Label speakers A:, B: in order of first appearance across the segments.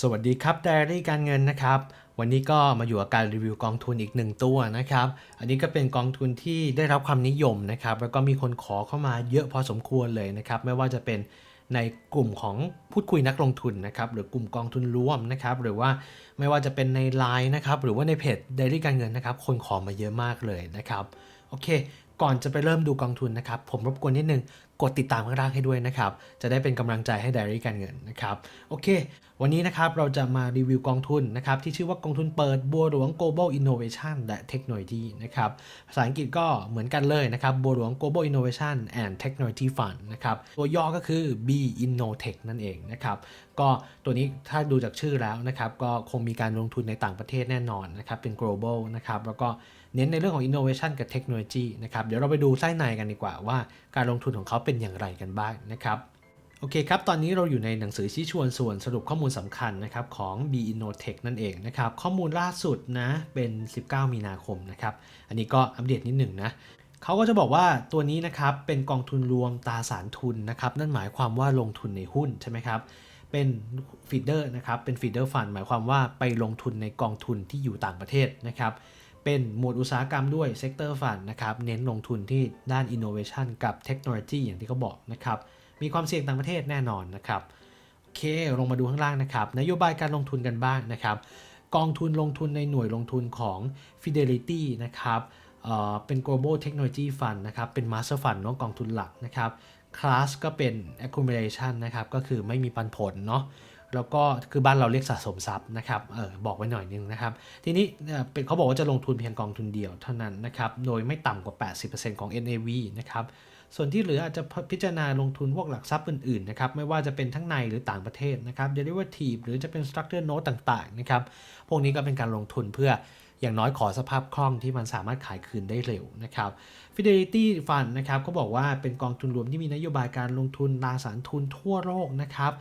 A: สวัสดีครับไดอารี่การเงินนะครับ วันนี้ก็มาอยู่กับการรีวิวกองทุนอีกหนึ่งตัวนะครับ อันนี้ก็เป็นกองทุนที่ได้รับความนิยมนะครับ แล้วก็มีคนขอเข้ามาเยอะพอสมควรเลยนะครับ ไม่ว่าจะเป็นในกลุ่มของพูดคุยนักลงทุนนะครับหรือกลุ่มกองทุนร่วมนะครับหรือว่าไม่ว่าจะเป็นใน Line นะครับหรือว่าในเพจไดอารี่การเงินนะครับ คนขอมาเยอะมากเลยนะครับโอเค ก่อนจะไปเริ่มดูกองทุนนะครับ ผมรบกวนนิดนึง กดติดตามข้างล่างให้ด้วยนะครับ จะได้เป็นกำลังใจให้ Diary การเงินนะครับ โอเค วันนี้นะครับเราจะมารีวิวกองทุนนะครับที่ชื่อว่ากองทุนเปิดบัวหลวง global innovation และ technology นะครับ ภาษาอังกฤษก็เหมือนกันเลยนะครับบัวหลวง global innovation and technology fund นะครับตัวย่อก็คือ B Innotech นั่นเองนะครับก็ตัวนี้ถ้าดูจากชื่อแล้วนะครับก็คงมีการลงทุนในต่างประเทศแน่นอนนะครับเป็น global นะครับแล้วก็ เน้นในเรื่องของ innovation กับ technology นะครับ เดี๋ยวเราไปดูไส้ในกันดีกว่าว่าการลงทุนของเขาเป็นอย่างไรกันบ้างนะครับโอเคครับ ตอนนี้เราอยู่ในหนังสือชี้ชวนส่วนสรุปข้อมูลสำคัญนะครับของ B Innotech นั่นเองนะครับ ข้อมูลล่าสุดนะเป็น 19 มีนาคมนะครับ อันนี้ก็อัปเดตนิดหนึ่งนะเขาก็จะบอกว่าตัวนี้นะครับเป็นกองทุนรวมตราสารทุนนะครับ นั่นหมายความว่าลงทุนในหุ้นใช่ไหมครับ เป็นฟีเดอร์นะครับ เป็นฟีเดอร์ฟันหมายความว่าไปลงทุนในกองทุนที่อยู่ต่างประเทศนะครับ เป็นหมวดอุตสาหกรรมด้วยเซกเตอร์ฟันนะครับ เน้นลงทุนที่ด้าน Innovation กับเทคโนโลยีอย่างที่เขาบอกนะครับ มีความเสี่ยงต่างประเทศแน่นอนนะครับ โอเค ลงมาดูข้างล่างนะครับ นโยบายการลงทุนกันบ้างนะครับ กองทุนลงทุนในหน่วยลงทุนของ Fidelity นะครับเอ่อเป็น global technology fund นะครับ เป็น master fund เนาะกองทุนหลักนะครับ class ก็เป็น accumulation นะครับ ก็คือไม่มีปันผลเนาะ แล้วก็คือบ้านเราเรียกสะสมทรัพย์นะครับเออบอกไว้หน่อยนึงนะครับ ทีนี้เป็นเขาบอกว่าจะลงทุนเพียงกองทุนเดียวเท่านั้นนะครับ โดยไม่ต่ำกว่า 80%ของ NAV นะครับส่วนที่เหลืออาจจะพิจารณาลงทุนพวกหลักทรัพย์อื่นๆนะครับไม่ว่าจะเป็นทั้งในหรือต่างประเทศนะครับ derivative หรือจะเป็น structure note ต่างๆนะครับพวกนี้ก็เป็นการลงทุนเพื่ออย่างน้อยขอสภาพคล่องที่มันสามารถขายคืนได้เร็วนะครับ Fidelity Fund นะครับก็บอกว่าเป็นกองทุนรวมที่มีนโยบายการลงทุนตราสารทุนทั่วโลกนะครับ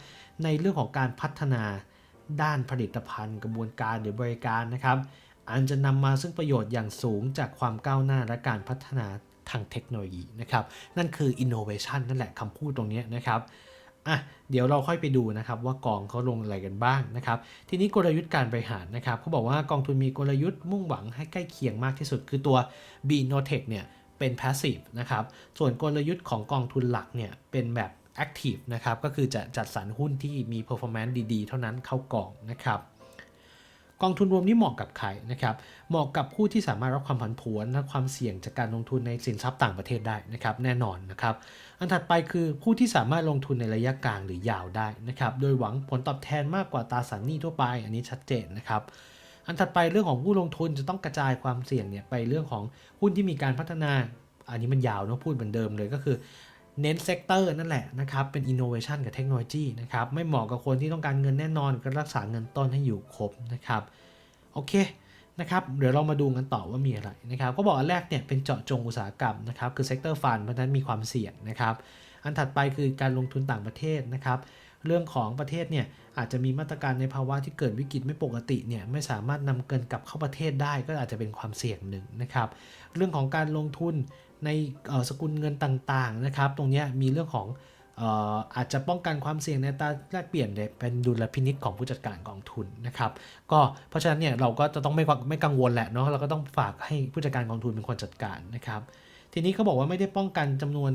A: ในเรื่องของการพัฒนาด้านผลิตภัณฑ์ กระบวนการหรือบริการนะครับ อันจะนำมาซึ่งประโยชน์อย่างสูงจากความก้าวหน้าและการพัฒนาทางเทคโนโลยีนะครับ นั่นคือ innovation นั่นแหละคำพูดตรงนี้นะครับอะเดี๋ยวเราค่อยไปดูนะครับว่ากองเขาลงอะไรกันบ้างนะครับ ทีนี้กลยุทธ์การบริหารนะครับเขาบอกว่ากองทุนมีกลยุทธ์มุ่งหวังให้ใกล้เคียงมากที่สุด คือตัว B Notech เนี่ยเป็น passive นะครับ ส่วนกลยุทธ์ของกองทุนหลักเนี่ยเป็นแบบ active นะครับก็คือจะจัดสรรหุ้นที่มี performance ดีๆ เท่านั้นเข้ากองนะครับกองทุนรวมนี้เหมาะกับใครนะครับเหมาะกับผู้ที่สามารถรับความผันผวนและความเสี่ยงจากการลงทุนในสินทรัพย์ต่างประเทศได้นะครับแน่นอนนะครับอันถัดไปคือผู้ที่สามารถลงทุนในระยะกลางหรือยาวได้นะครับโดยหวังผลตอบแทนมากกว่าตราสารหนี้ทั่วไป อันนี้ชัดเจนนะครับอันถัดไปเรื่องของผู้ลงทุนจะต้องกระจายความเสี่ยงเนี่ยไปเรื่องของหุ้นที่มีการพัฒนา อันนี้มันยาวเนอะพูดเหมือนเดิมเลยก็คือ เน้นเซกเตอร์นั่นแหละนะครับ เป็นอินโนเวชันกับเทคโนโลยีนะครับ ไม่เหมาะกับคนที่ต้องการเงินแน่นอนก็รักษาเงินต้นให้อยู่ครบนะครับ โอเคนะครับ เดี๋ยวเรามาดูกันต่อว่ามีอะไรนะครับ ก็บอกอันแรกเนี่ยเป็นเจาะจงอุตสาหกรรมนะครับ คือเซกเตอร์ฟันเพราะฉะนั้นมีความเสี่ยงนะครับ อันถัดไปคือการลงทุนต่างประเทศนะครับ เรื่องของประเทศเนี่ย อาจจะมีมาตรการในภาวะที่เกิดวิกฤตไม่ปกติเนี่ยไม่สามารถนำเงินกลับเข้าประเทศได้ก็อาจจะเป็นความเสี่ยงหนึ่งนะครับเรื่องของการลงทุนในสกุลเงินต่างๆนะครับตรงนี้มีเรื่องของอาจจะป้องกันความเสี่ยงในตาแลกเปลี่ยนเนี่ยเป็นดุลพินิษของผู้จัดการกองทุนนะครับก็เพราะฉะนั้นเนี่ยเราก็จะต้องไม่ไม่กังวลแหละเนาะเราก็ต้องฝากให้ผู้จัดการกองทุนเป็นคนจัดการนะครับ ทีนี้เขาบอกว่าไม่ได้ป้องกันจำนวน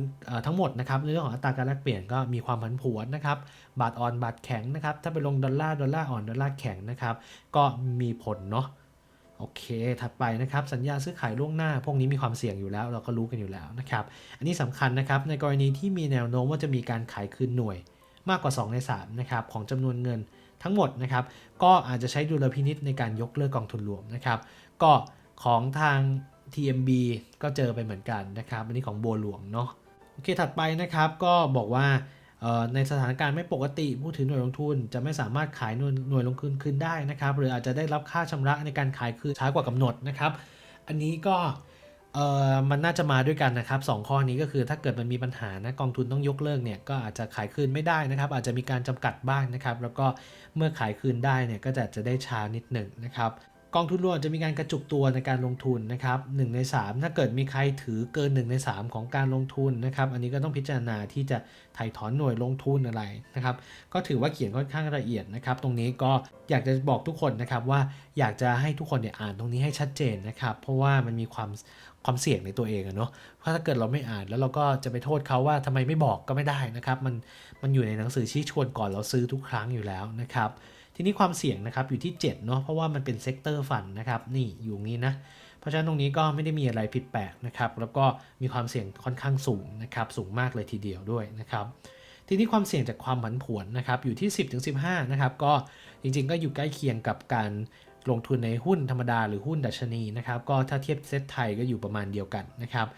A: ทั้งหมดนะครับในเรื่องของอัตราการแลกเปลี่ยนก็มีความผันผวนนะครับ บาทอ่อนบาทแข็งนะครับ ถ้าไปลงดอลลาร์ดอลลาร์อ่อนดอลลาร์แข็งนะครับ ก็มีผลเนาะโอเค ถัดไปนะครับ สัญญาซื้อขายล่วงหน้า พวกนี้มีความเสี่ยงอยู่แล้ว เราก็รู้กันอยู่แล้วนะครับ อันนี้สำคัญนะครับ ในกรณีที่มีแนวโน้มว่าจะมีการขายคืนหน่วยมากกว่า 2 ใน3นะครับของจำนวนเงินทั้งหมดนะครับ ก็อาจจะใช้ดุลพินิษในการยกเลิกกองทุนรวมนะครับ ก็ของทาง TMB ก็เจอไปเหมือนกันนะครับ อันนี้ของบัวหลวงเนาะ โอเค ถัดไปนะครับ ก็บอกว่าในสถานการณ์ไม่ปกติผู้ถือหน่วยลงทุน จะไม่สามารถขายหน่วยหน่วยลงทุนคืนได้นะครับ หรืออาจจะได้รับค่าชำระในการขายคืนช้ากว่ากำหนดนะครับ อันนี้ก็เออมันน่าจะมาด้วยกันนะครับสองข้อนี้ก็คือถ้าเกิดมันมีปัญหานะกองทุนต้องยกเลิกเนี่ยก็อาจจะขายคืนไม่ได้นะครับ อาจจะมีการจำกัดบ้างนะครับ แล้วก็เมื่อขายคืนได้เนี่ยก็จะจะได้ช้านิดหนึ่งนะครับ กองทุนรวมจะมีการกระจุกตัวในการลงทุนนะครับ1ใน 3 ถ้าเกิดมีใครถือเกิน 1 ใน 3 ของการลงทุนนะครับ อันนี้ก็ต้องพิจารณาที่จะถ่ายถอนหน่วยลงทุนอะไรนะครับ ก็ถือว่าเขียนค่อนข้างละเอียดนะครับ ตรงนี้ก็อยากจะบอกทุกคนนะครับว่าอยากจะให้ทุกคนเนี่ยอ่านตรงนี้ให้ชัดเจนนะครับ เพราะว่ามันมีความความเสี่ยงในตัวเองอะเนาะ เพราะถ้าเกิดเราไม่อ่านแล้วเราก็จะไปโทษเขาว่าทำไมไม่บอกก็ไม่ได้นะครับ มันมันอยู่ในหนังสือชี้ชวนก่อนเราซื้อทุกครั้งอยู่แล้วนะครับ ทีนี้ความเสี่ยงนะครับอยู่ที่7เนาะเพราะว่ามันเป็นเซกเตอร์ฟันนะครับนี่อยู่นี้นะเพราะฉะนั้นตรงนี้ก็ไม่ได้มีอะไรผิดแปลกนะครับแล้วก็มีความเสี่ยงค่อนข้างสูงนะครับสูงมากเลยทีเดียวด้วยนะครับทีนี้ความเสี่ยงจากความผันผวนนะครับอยู่ที่ 10-15นะครับก็จริงๆ ก็อยู่ใกล้เคียงกับการลงทุนในหุ้นธรรมดาหรือหุ้นดัชนีนะครับก็ถ้าเทียบเซตไทยก็อยู่ประมาณเดียวกันนะครับ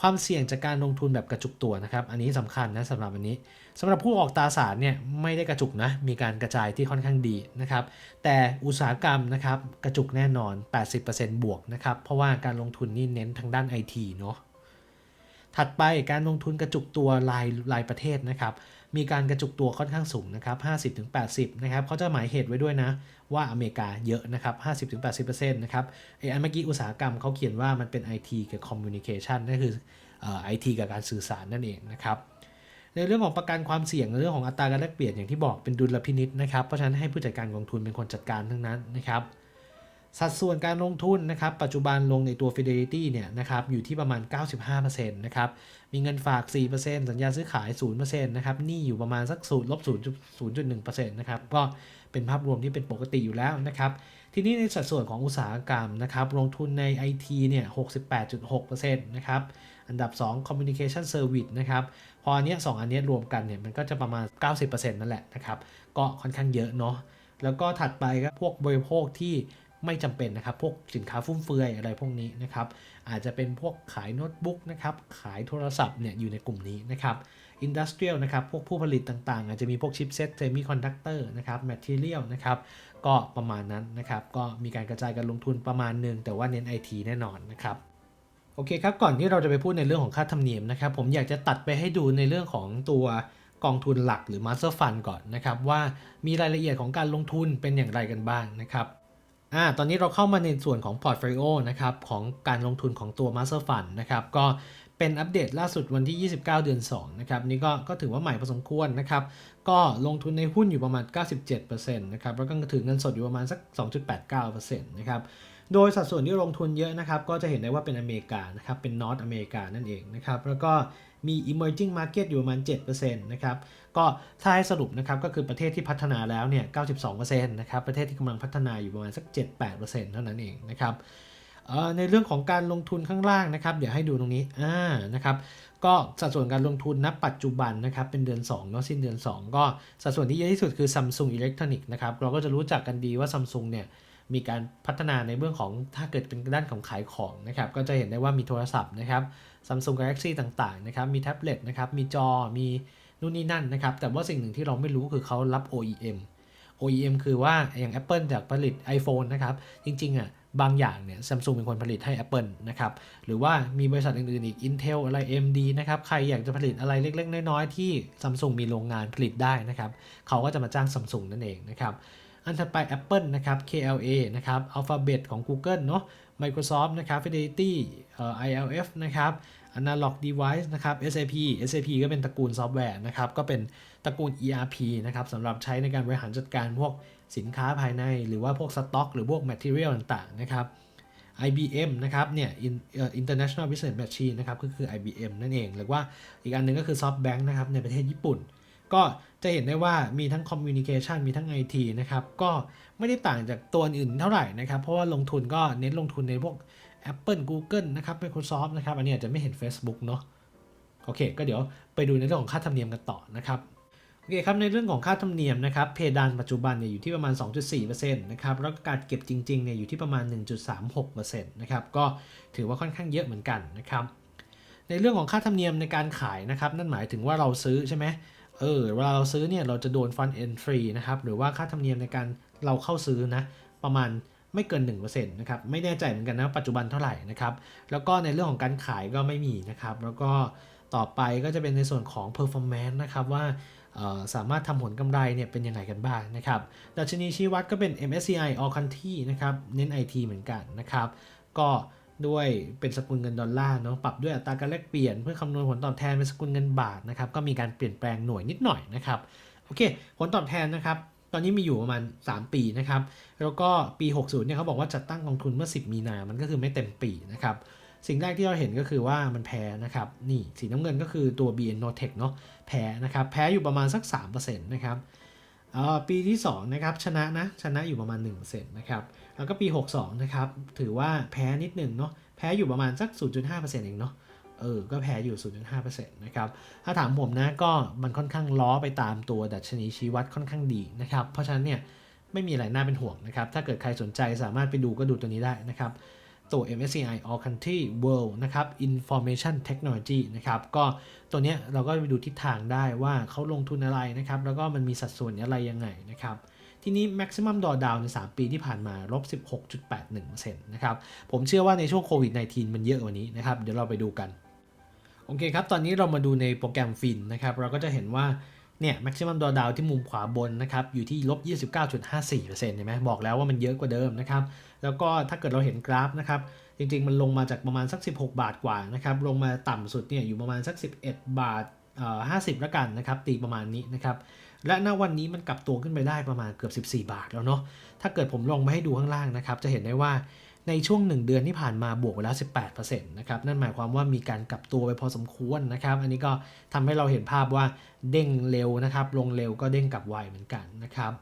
A: ความเสี่ยงจากการลงทุนแบบกระจุกตัวนะครับ อันนี้สำคัญนะสำหรับอันนี้สำหรับผู้ออกตราสารเนี่ยไม่ได้กระจุกนะ มีการกระจายที่ค่อนข้างดีนะครับ แต่อุตสาหกรรมนะครับกระจุกแน่นอน 80%บวกนะครับ เพราะว่าการลงทุนนี่เน้นทางด้าน IT เนาะ ถัดไปการลงทุนกระจุกตัวรายรายประเทศนะครับ มีการกระจุกตัวค่อนข้างสูงนะครับ 50-80 นะครับเขาจะหมายเหตุไว้ด้วยนะ ว่าอเมริกาเยอะนะครับ 50-80%นะครับไอ้อันเมื่อกี้อุตสาหกรรมเขาเขียนว่ามันเป็น IT กับ Communication นั่นคือเอ่อ IT กับการสื่อสารนั่นเองนะครับในเรื่องของประกันความเสี่ยงเรื่องของอัตราการแลกเปลี่ยนอย่างที่บอกเป็นดุลพินิษนะครับเพราะฉะนั้นให้ผู้จัดการกองทุนเป็นคนจัดการทั้งนั้นนะครับ สัดส่วนการลงทุนนะครับ ปัจจุบันลงในตัว Fidelity เนี่ยนะครับอยู่ที่ประมาณ 95%นะครับ มีเงินฝาก 4%สัญญาซื้อขาย 0%นะครับนี้อยู่ประมาณสัก0ลบ0.1%นะครับ ก็เป็นภาพรวมที่เป็นปกติอยู่แล้วนะครับ ทีนี้ในสัดส่วนของอุตสาหกรรมนะครับ ลงทุนใน IT เนี่ย 68.6%นะครับ อันดับ 2 Communication Service นะครับ พออันเนี้ยสองอันเนี้ยรวมกันเนี่ยมันก็จะประมาณ 90%นั่นแหละนะครับ ก็ค่อนข้างเยอะเนาะ แล้วก็ถัดไปก็พวกบริโภคที่ ไม่จำเป็นนะครับ พวกสินค้าฟุ่มเฟือยอะไรพวกนี้นะครับ อาจจะเป็นพวกขายโน้ตบุ๊กนะครับ ขายโทรศัพท์เนี่ยอยู่ในกลุ่มนี้นะครับอินดัสเทรียลนะครับ พวกผู้ผลิตต่างๆ อาจจะมีพวกชิปเซ็ตเซมิคอนดักเตอร์นะครับแมทเทียลนะครับ ก็ประมาณนั้นนะครับ ก็มีการกระจายการลงทุนประมาณหนึ่งแต่ว่าเน้น IT แน่นอนนะครับโอเคครับ ก่อนที่เราจะไปพูดในเรื่องของค่าธรรมเนียมนะครับ ผมอยากจะตัดไปให้ดูในเรื่องของตัวกองทุนหลักหรือ Master Fund ก่อนนะครับ ว่ามีรายละเอียดของการลงทุนเป็นอย่างไรกันบ้างนะครับ อ่าตอนนี้เราเข้ามาในส่วนของพอร์ตโฟลิโอนะครับของการลงทุนของตัว Master Fund นะครับก็เป็นอัปเดตล่าสุดวันที่ 29 เดือน 2 นะครับนี่ก็ก็ถือว่าใหม่พอสมควรนะครับ ก็ลงทุนในหุ้นอยู่ประมาณ 97%นะครับแล้วก็ถือเงินสดอยู่ประมาณสัก 2.89%นะครับ โดยสัดส่วนที่ลงทุนเยอะนะครับ ก็จะเห็นได้ว่าเป็นอเมริกานะครับ เป็นนอตอเมริกานั่นเองนะครับ แล้วก็มี emerging market อยู่ประมาณ 7%นะครับ ก็ถ้าให้สรุปนะครับก็คือประเทศที่พัฒนาแล้วเนี่ย 92%นะครับ ประเทศที่กำลังพัฒนาอยู่ประมาณสัก 7-8%เท่านั้นเองนะครับในเรื่องของการลงทุนข้างล่างนะครับ เดี๋ยวให้ดูตรงนี้อ่านะครับก็สัดส่วนการลงทุนณปัจจุบันนะครับเป็นเดือน2เนาะสิ้นเดือน 2 ก็สัดส่วนที่เยอะที่สุดคือ Samsung Electronics นะครับเราก็จะรู้จักกันดีว่า Samsung เนี่ย มีการพัฒนาในเรื่องของถ้าเกิดเป็นด้านของขายของนะครับก็จะเห็นได้ว่ามีโทรศัพท์นะครับ Samsung Galaxy ต่างๆนะครับมีแท็บเล็ตนะครับมีจอมีนู่นนี่นั่นนะครับแต่ว่าสิ่งหนึ่งที่เราไม่รู้คือเขารับ OEM OEM คือว่าอย่าง Apple จากผลิต iPhone นะครับ จริงๆอะบางอย่างเนี่ย Samsung เป็นคนผลิตให้ Apple นะครับ หรือว่ามีบริษัทอื่นๆอีก Intel อะไร AMD นะครับ ใครอยากจะผลิตอะไรเล็กๆ น้อยๆ ที่ Samsung มีโรงงานผลิตได้นะครับ เขาก็จะมาจ้าง Samsung นั่นเองนะครับ อันถัดไป Apple นะครับ KLA นะครับ Alphabet ของ Google เนาะ Microsoft นะครับ Fidelity เอ่อ ILF นะครับ Analog Device นะครับ SAP SAP ก็เป็นตระกูลซอฟต์แวร์นะครับ ก็เป็นตระกูล ERP นะครับสำหรับใช้ในการบริหารจัดการพวกสินค้าภายใน หรือว่าพวกสต็อกหรือพวก Material ต่างๆ นะครับ IBM นะครับเนี่ย International Business Machine นะครับก็คือ IBM นั่นเอง หรือว่าอีกอันหนึงก็คือ SoftBank นะครับในประเทศญี่ปุ่น ก็จะเห็นได้ว่ามีทั้ง Communication มีทั้ง IT นะครับ ก็ไม่ได้ต่างจากตัวอื่นเท่าไหร่นะครับ เพราะว่าลงทุนก็เน้นลงทุนในพวก Apple Google นะครับ Microsoft นะครับ อันนี้อาจจะไม่เห็น Facebook เนาะโอเค ก็เดี๋ยวไปดูในเรื่องของค่าธรรมเนียมกันต่อนะครับโอเคครับในเรื่องของค่าธรรมเนียมนะครับเพดานปัจจุบันเนี่ยอยู่ที่ประมาณ 2.4%นะครับแล้วก็การเก็บจริงๆเนี่ยอยู่ที่ประมาณ 1.36%นะครับก็ถือว่าค่อนข้างเยอะเหมือนกันนะครับในเรื่องของค่าธรรมเนียมในการขายนะครับนั่นหมายถึงว่าเราซื้อใช่ไหม เออเวลาเราซื้อเนี่ยเราจะโดนฟันเอนฟรีนะครับหรือว่าค่าธรรมเนียมในการเราเข้าซื้อนะประมาณไม่เกิน1%นะครับไม่แน่ใจเหมือนกันนะปัจจุบันเท่าไหร่นะครับแล้วก็ในเรื่องของการขายก็ไม่มีนะครับแล้วก็ต่อไปก็จะเป็นในส่วนของ performance นะครับว่าสามารถทำผลกำไรเนี่ยเป็นยังไงกันบ้างนะครับดัชนีชี้วัดก็เป็น MSCI All Country นะครับเน้น IT เหมือนกันนะครับก็ ด้วยเป็นสกุลเงินดอลลาร์เนาะปรับด้วยอัตราการแลกเปลี่ยนเพื่อคำนวณผลตอบแทนเป็นสกุลเงินบาทนะครับก็มีการเปลี่ยนแปลงหน่วยนิดหน่อยนะครับโอเค ผลตอบแทนนะครับตอนนี้มีอยู่ประมาณ 3 ปีนะครับแล้วก็ปี 60เนี่ยเขาบอกว่าจัดตั้งกองทุนเมื่อ 10 มีนา มันก็คือไม่เต็มปีนะครับสิ่งแรกที่เราเห็นก็คือว่ามันแพ้นะครับนี่สีน้ำเงินก็คือตัว BN Notech เนาะแพ้นะครับแพ้อยู่ประมาณสัก 3%นะครับ เอ่อปีที่2นะครับชนะนะชนะอยู่ประมาณ1%นะครับแล้วก็ปี 62นะครับถือว่าแพ้นิดหนึ่งเนาะแพ้อยู่ประมาณสัก 0.5%เองเนาะเออ ก็แพ้อยู่ 0.5%นะครับ ถ้าถามผมนะ ก็มันค่อนข้างล้อไปตามตัวดัชนีชี้วัดค่อนข้างดีนะครับ เพราะฉะนั้นเนี่ย ไม่มีอะไรน่าเป็นห่วงนะครับ ถ้าเกิดใครสนใจสามารถไปดูก็ดูตัวนี้ได้นะครับ ตัว MSCI All Country World นะครับ Information Technology นะครับ ก็ตัวเนี้ยเราก็ไปดูทิศทางได้ว่าเขาลงทุนอะไรนะครับ แล้วก็มันมีสัดส่วนอะไรยังไงนะครับทีนี้ maximum drawdown ใน 3 ปีที่ผ่านมาลบ 16.81%นะครับ ผมเชื่อว่าในช่วงโควิด -19 มันเยอะกว่านี้นะครับ เดี๋ยวเราไปดูกัน โอเคครับ ตอนนี้เรามาดูในโปรแกรมฟินนะครับ เราก็จะเห็นว่า เนี่ย maximum drawdown ที่มุมขวาบนนะครับอยู่ที่ลบ29.54%เห็นไหมบอกแล้วว่ามันเยอะกว่าเดิมนะครับแล้วก็ถ้าเกิดเราเห็นกราฟนะครับจริงๆ มันลงมาจากประมาณสัก 16 บาทกว่านะครับลงมาต่ำสุดเนี่ยอยู่ประมาณสัก 11 บาทเอ่อ50ละกันนะครับตีประมาณนี้นะครับและณวันนี้มันกลับตัวขึ้นไปได้ประมาณเกือบ 14 บาทแล้วเนาะถ้าเกิดผมลงมาให้ดูข้างล่างนะครับจะเห็นได้ว่า ในช่วง 1 เดือนที่ผ่านมาบวกไปแล้ว 18%นะครับ นั่นหมายความว่ามีการกลับตัวไปพอสมควรนะครับ อันนี้ก็ทำให้เราเห็นภาพว่าเด้งเร็วนะครับ ลงเร็วก็เด้งกลับไวเหมือนกันนะครับ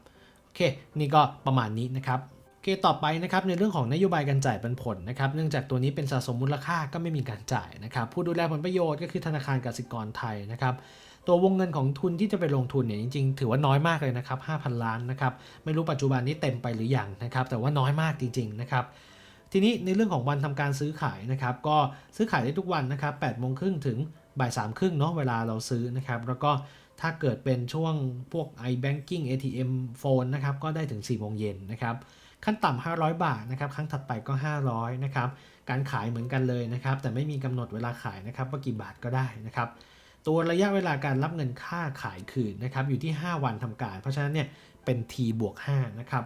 A: โอเค นี่ก็ประมาณนี้นะครับโอเคต่อไปนะครับในเรื่องของนโยบายการจ่ายปันผลนะครับเนื่องจากตัวนี้เป็นสะสมมูลค่าก็ไม่มีการจ่ายนะครับผู้ดูแลผลประโยชน์ก็คือธนาคารกสิกรไทยนะครับตัววงเงินของทุนที่จะไปลงทุนเนี่ยจริงๆ ถือว่าน้อยมากเลยนะครับ5,000 ล้านนะครับไม่รู้ปัจจุบันนี้เต็มไปหรือยังนะครับแต่ว่าน้อยมากจริงๆนะครับ ทีนี้ในเรื่องของวันทำการซื้อขายนะครับก็ซื้อขายได้ทุกวันนะครับ8โมงครึ่งถึงบ่าย3ครึ่งเนาะเวลาเราซื้อนะครับแล้วก็ถ้าเกิดเป็นช่วงพวก iBanking ATM Phone นะครับก็ได้ถึง4โมงเย็นนะครับขั้นต่ำ500 บาทนะครับครั้งถัดไปก็ 500นะครับการขายเหมือนกันเลยนะครับแต่ไม่มีกำหนดเวลาขายนะครับว่ากี่บาทก็ได้นะครับตัวระยะเวลาการรับเงินค่าขายคืนนะครับอยู่ที่ 5 วันทำการ เพราะฉะนั้นเนี่ยเป็น T บวก5นะครับ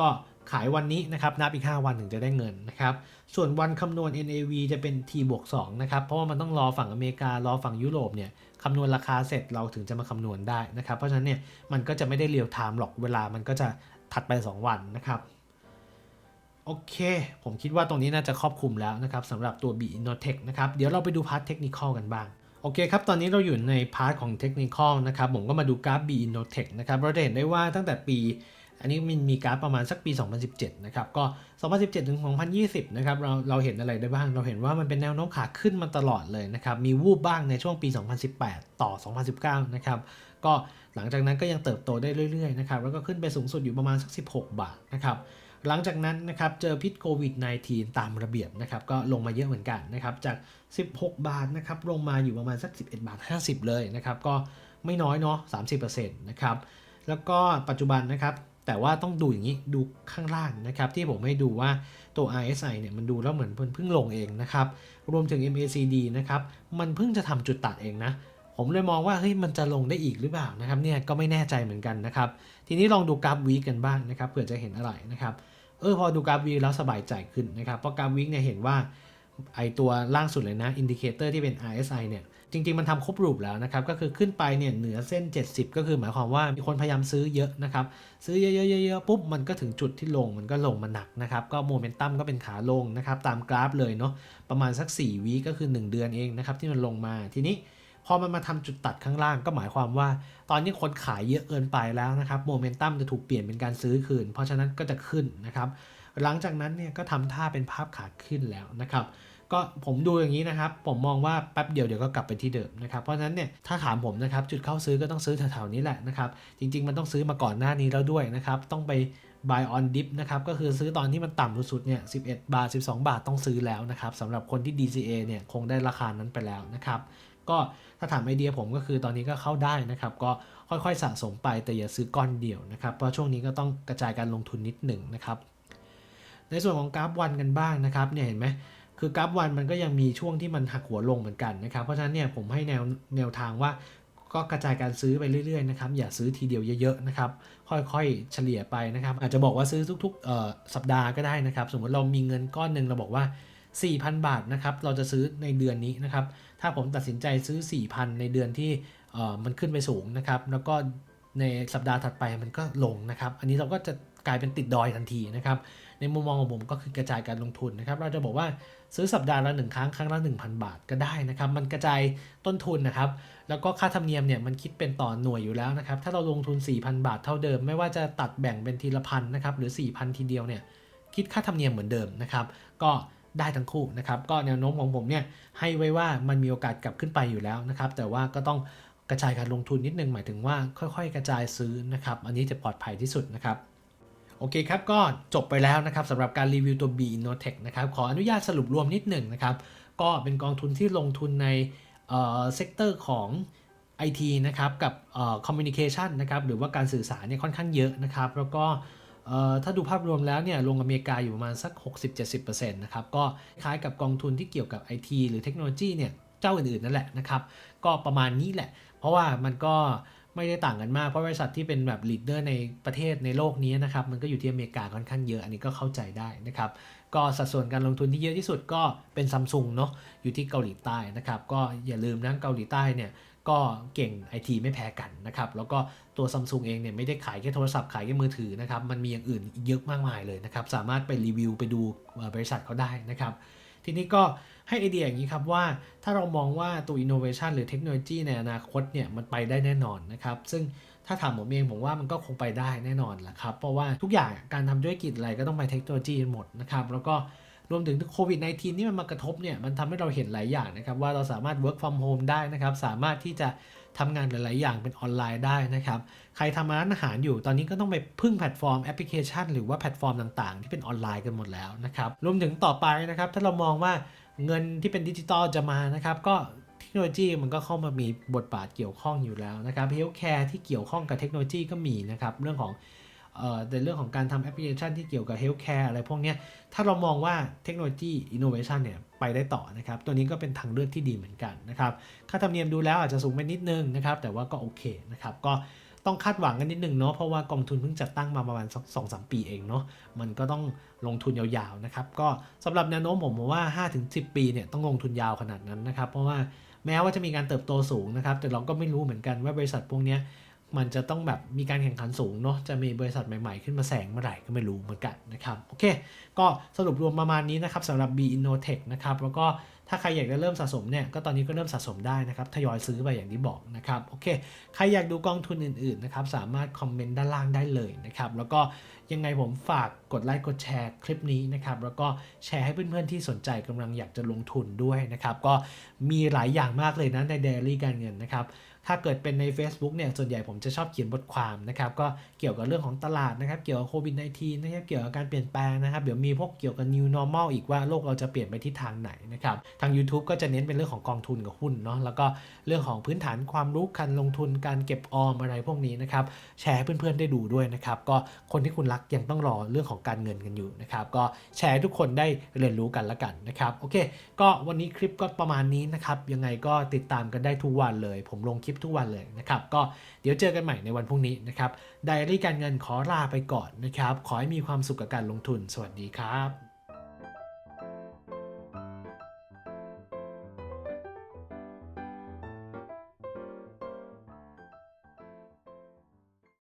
A: ก็ ขายวันนี้นะครับนับอีก 5 วันถึงจะได้เงินนะครับส่วนวันคำนวณ NAV จะเป็น T บวก2นะครับเพราะว่ามันต้องรอฝั่งอเมริการอฝั่งยุโรปเนี่ยคำนวณราคาเสร็จเราถึงจะมาคำนวณได้นะครับเพราะฉะนั้นเนี่ยมันก็จะไม่ได้เรียลไทม์หรอกเวลามันก็จะถัดไป 2 วันนะครับโอเค ผมคิดว่าตรงนี้น่าจะครอบคลุมแล้วนะครับสำหรับตัว B Innotech นะครับเดี๋ยวเราไปดูพาร์ทเทคนิคกันบ้างโอเคครับ ตอนนี้เราอยู่ในพาร์ทของเทคนิคนะครับ ผมก็มาดูกราฟ B Innotech นะครับ เราจะเห็นได้ว่าตั้งแต่ปี อันนี้มันมีกาฟประมาณสักปี 2017 นะครับ ก็ 2017 ถึง 2020 นะครับ เราเราเห็นอะไรได้บ้าง เราเห็นว่ามันเป็นแนวโน้มขาขึ้นมาตลอดเลยนะครับ มีวูบบ้างในช่วงปี 2018 ต่อ 2019 นะครับ ก็หลังจากนั้นก็ยังเติบโตได้เรื่อยๆ นะครับ แล้วก็ขึ้นไปสูงสุดอยู่ประมาณสัก 16 บาทนะครับหลังจากนั้นนะครับเจอพิษโควิด -19 ตามระเบียบนะครับก็ลงมาเยอะเหมือนกันนะครับจาก 16 บาทนะครับลงมาอยู่ประมาณสัก 11 บาท 50 เลยนะครับก็ไม่น้อยเนาะ30%นะครับแล้วก็ปัจจุบันนะครับ แต่ว่าต้องดูอย่างนี้ดูข้างล่างนะครับ ที่ผมให้ดูว่าตัว RSI เนี่ยมันดูแล้วเหมือนเพิ่งเพิ่งลงเองนะครับ รวมถึง MACD นะครับ มันเพิ่งจะทำจุดตัดเองนะ ผมเลยมองว่าเฮ้ยมันจะลงได้อีกหรือเปล่านะครับเนี่ยก็ไม่แน่ใจเหมือนกันนะครับ ทีนี้ลองดูกราฟวีกันบ้างนะครับเผื่อจะเห็นอะไรนะครับเออพอดูกราฟวีแล้วสบายใจขึ้นนะครับเพราะกราฟวีเนี่ยเห็นว่าไอตัวล่างสุดเลยนะอินดิเคเตอร์ที่เป็น RSI เนี่ย จริง ๆ มันทำครบรูปแล้วนะครับก็คือขึ้นไปเนี่ยเหนือเส้น 70 ก็คือหมายความว่ามีคนพยายามซื้อเยอะนะครับซื้อเยอะๆๆปุ๊บมันก็ถึงจุดที่ลงมันก็ลงมาหนักนะครับก็โมเมนตัมก็เป็นขาลงนะครับตามกราฟเลยเนาะประมาณสัก 4วีก็คือ 1 เดือนเองนะครับที่มันลงมาทีนี้พอมันมาทำจุดตัดข้างล่างก็หมายความว่า ตอนนี้คนขายเยอะเกินไปแล้วนะครับโมเมนตัมจะถูกเปลี่ยนเป็นการซื้อคืน เพราะฉะนั้นก็จะขึ้นนะครับหลังจากนั้นเนี่ยก็ทำท่าเป็นภาพขาขึ้นแล้วนะครับ ก็ผมดูอย่างนี้นะครับ ผมมองว่าแป๊บเดียวเดี๋ยวก็กลับไปที่เดิมนะครับเพราะฉะนั้นเนี่ยถ้าถามผมนะครับจุดเข้าซื้อก็ต้องซื้อแถวๆนี้แหละนะครับจริง ๆ มันต้องซื้อมาก่อนหน้านี้แล้วด้วยนะครับต้องไป buy on dip นะครับก็คือซื้อตอนที่มันต่ำสุดๆเนี่ย11 บาท 12 บาทต้องซื้อแล้วนะครับสำหรับคนที่ DCA เนี่ยคงได้ราคานั้นไปแล้วนะครับก็ถ้าถามไอเดียผมก็คือตอนนี้ก็เข้าได้นะครับก็ค่อยๆสะสมไปแต่อย่าซื้อก้อนเดียวนะครับเพราะช่วงนี้ก็ต้องกระจายการลงทุนนิดหนึ่งนะครับในส่วนของกราฟวันกันบ้างนะครับเนี่ยเห็นไหม คือกราฟวันมันก็ยังมีช่วงที่มันหักหัวลงเหมือนกันนะครับ เพราะฉะนั้นเนี่ยผมให้แนวแนวทางว่าก็กระจายการซื้อไปเรื่อยๆนะครับ อย่าซื้อทีเดียวเยอะๆนะครับ ค่อยๆ เฉลี่ยไปนะครับ อาจจะบอกว่าซื้อทุกๆสัปดาห์ก็ได้นะครับ สมมติเรามีเงินก้อนหนึ่งเราบอกว่า 4,000 บาทนะครับ เราจะซื้อในเดือนนี้นะครับ ถ้าผมตัดสินใจซื้อ 4,000 ในเดือนที่มันขึ้นไปสูงนะครับ แล้วก็ในสัปดาห์ถัดไปมันก็ลงนะครับ อันนี้เราก็จะกลายเป็นติดดอยทันทีนะครับ ในมุมมองของผมก็คือกระจายการลงทุนนะครับ เราจะบอกว่าซื้อสัปดาห์ละหนึ่งครั้งครั้งละ1,000 บาทก็ได้นะครับ มันกระจายต้นทุนนะครับ แล้วก็ค่าธรรมเนียมเนี่ยมันคิดเป็นต่อหน่วยอยู่แล้วนะครับ ถ้าเราลงทุน 4,000 บาทเท่าเดิม ไม่ว่าจะตัดแบ่งเป็นทีละพันนะครับหรือ 4,000 ทีเดียวเนี่ยคิดค่าธรรมเนียมเหมือนเดิมนะครับ ก็ได้ทั้งคู่นะครับ ก็แนวโน้มของผมเนี่ยให้ไว้ว่ามันมีโอกาสกลับขึ้นไปอยู่แล้วนะครับ แต่ว่าก็ต้องกระจายการลงทุนนิดนึงหมายถึงว่าค่อย ๆ กระจายซื้อนะครับ อันนี้จะปลอดภัยที่สุดนะครับ โอเคครับ ก็จบไปแล้วนะครับสำหรับการรีวิวตัว B Innotech นะครับ ขออนุญาตสรุปรวมนิดหนึ่งนะครับ ก็เป็นกองทุนที่ลงทุนในเซกเตอร์ของ IT นะครับ กับเอ่อ communication นะครับ หรือว่าการสื่อสารเนี่ยค่อนข้างเยอะนะครับ แล้วก็ถ้าดูภาพรวมแล้วเนี่ยลงอเมริกาอยู่ประมาณสัก 60-70%นะครับ ก็คล้ายกับกองทุนที่เกี่ยวกับ IT หรือเทคโนโลยีเนี่ยเจ้าอื่นๆนั่นแหละนะครับ ก็ประมาณนี้แหละ เพราะว่ามันก็ ไม่ได้ต่างกันมาก เพราะบริษัทที่เป็นแบบลีดเดอร์ในประเทศในโลกนี้นะครับ มันก็อยู่ที่อเมริกาค่อนข้างเยอะ อันนี้ก็เข้าใจได้นะครับ ก็สัดส่วนการลงทุนที่เยอะที่สุดก็เป็นซัมซุงเนาะอยู่ที่เกาหลีใต้นะครับ ก็อย่าลืมนะเกาหลีใต้เนี่ยก็เก่ง IT ไม่แพ้กันนะครับ แล้วก็ตัวซัมซุงเองเนี่ยไม่ได้ขายแค่โทรศัพท์ขายแค่มือถือนะครับ มันมีอย่างอื่นเยอะมากมายเลยนะครับ สามารถไปรีวิวไปดูบริษัทเขาได้นะครับ ทีนี้ก็ ให้ไอเดียอย่างนี้ครับว่าถ้าเรามองว่าตัว innovation หรือเทคโนโลยีในอนาคตเนี่ยมันไปได้แน่นอนนะครับ ซึ่งถ้าถามผมเองผมว่ามันก็คงไปได้แน่นอนแหละครับ เพราะว่าทุกอย่างการทำธุรกิจอะไรก็ต้องไปเทคโนโลยีหมดนะครับแล้วก็รวมถึงโควิด -19 ที่มันมากระทบเนี่ยมันทำให้เราเห็นหลายอย่างนะครับ ว่าเราสามารถ work from home ได้นะครับ สามารถที่จะทำงานหลาย ๆ อย่างเป็นออนไลน์ได้นะครับ ใครทำร้านอาหารอยู่ตอนนี้ก็ต้องไปพึ่งแพลตฟอร์มแอปพลิเคชัน หรือว่าแพลตฟอร์มต่าง ๆ ที่เป็นออนไลน์กันหมดแล้วนะครับ รวมถึงต่อไปนะครับ ถ้าเรามองว่า เงินที่เป็นดิจิตอลจะมานะครับ ก็เทคโนโลยีมันก็เข้ามามีบทบาทเกี่ยวข้องอยู่แล้วนะครับเฮลท์แคร์ที่เกี่ยวข้องกับเทคโนโลยีก็มีนะครับเรื่องของเอ่อในเรื่องของการทำแอปพลิเคชันที่เกี่ยวกับเฮลท์แคร์อะไรพวกนี้ถ้าเรามองว่าเทคโนโลยีอินโนเวชันเนี่ยไปได้ต่อนะครับ ตัวนี้ก็เป็นทางเลือกที่ดีเหมือนกันนะครับ ค่าธรรมเนียมดูแล้วอาจจะสูงไปนิดนึงนะครับ แต่ว่าก็โอเคนะครับ ก็ ต้องคาดหวังกันนิดนึงเนาะเพราะว่ากองทุนเพิ่งจัดตั้งมาประมาณสองสามปีเองเนาะมันก็ต้องลงทุนยาวๆนะครับก็สำหรับแนวโน้มผมว่า 5-10 ปีเนี่ยต้องลงทุนยาวขนาดนั้นนะครับ เพราะว่าแม้ว่าจะมีการเติบโตสูงนะครับ แต่เราก็ไม่รู้เหมือนกันว่าบริษัทพวกนี้มันจะต้องแบบมีการแข่งขันสูงเนาะ จะมีบริษัทใหม่ๆ ขึ้นมาแซงเมื่อไหร่ก็ไม่รู้เหมือนกันนะครับ โอเค ก็สรุปรวมประมาณนี้นะครับสำหรับ B Innotech นะครับ แล้วก็ถ้าใครอยากจะเริ่มสะสมเนี่ยก็ตอนนี้ก็เริ่มสะสมได้นะครับทยอยซื้อไปอย่างที่บอกนะครับโอเคใครอยากดูกองทุนอื่นๆนะครับสามารถคอมเมนต์ด้านล่างได้เลยนะครับแล้วก็ยังไงผมฝากกดไลค์กดแชร์คลิปนี้นะครับแล้วก็แชร์ให้เพื่อนๆที่สนใจกำลังอยากจะลงทุนด้วยนะครับก็มีหลายอย่างมากเลยนะในเดลี่การเงินนะครับ ถ้าเกิดเป็นใน Facebook เนี่ยส่วนใหญ่ผมจะชอบเขียนบทความนะครับก็เกี่ยวกับเรื่องของตลาดนะครับเกี่ยวกับโควิด -19 นะครับเกี่ยวกับการเปลี่ยนแปลงนะครับเดี๋ยวมีพวกเกี่ยวกับ new normal อีกว่าโลกเราจะเปลี่ยนไปทิศทางไหนนะครับทาง YouTube ก็จะเน้นเป็นเรื่องของกองทุนกับหุ้นเนาะแล้วก็เรื่องของพื้นฐานความรู้การลงทุนการเก็บออมอะไรพวกนี้นะครับแชร์ให้เพื่อนๆได้ดูด้วยนะครับก็คนที่คุณรักยังต้องรอเรื่องของการเงินกันอยู่นะครับก็แชร์ทุกคนได้เรียนรู้กันละกันนะครับโอเค ก็วันนี้คลิปก็ประมาณนี้นะครับยังไงก็ติดตามกันได้ทุกวันเลย ผมลงคลิปทุกวันเลยนะครับ ก็เดี๋ยวเจอกันใหม่ในวันพรุ่งนี้นะครับไดอารี่การเงินขอลาไปก่อนนะครับ ขอให้มีความสุขกับการลงทุน สวัสดีครับ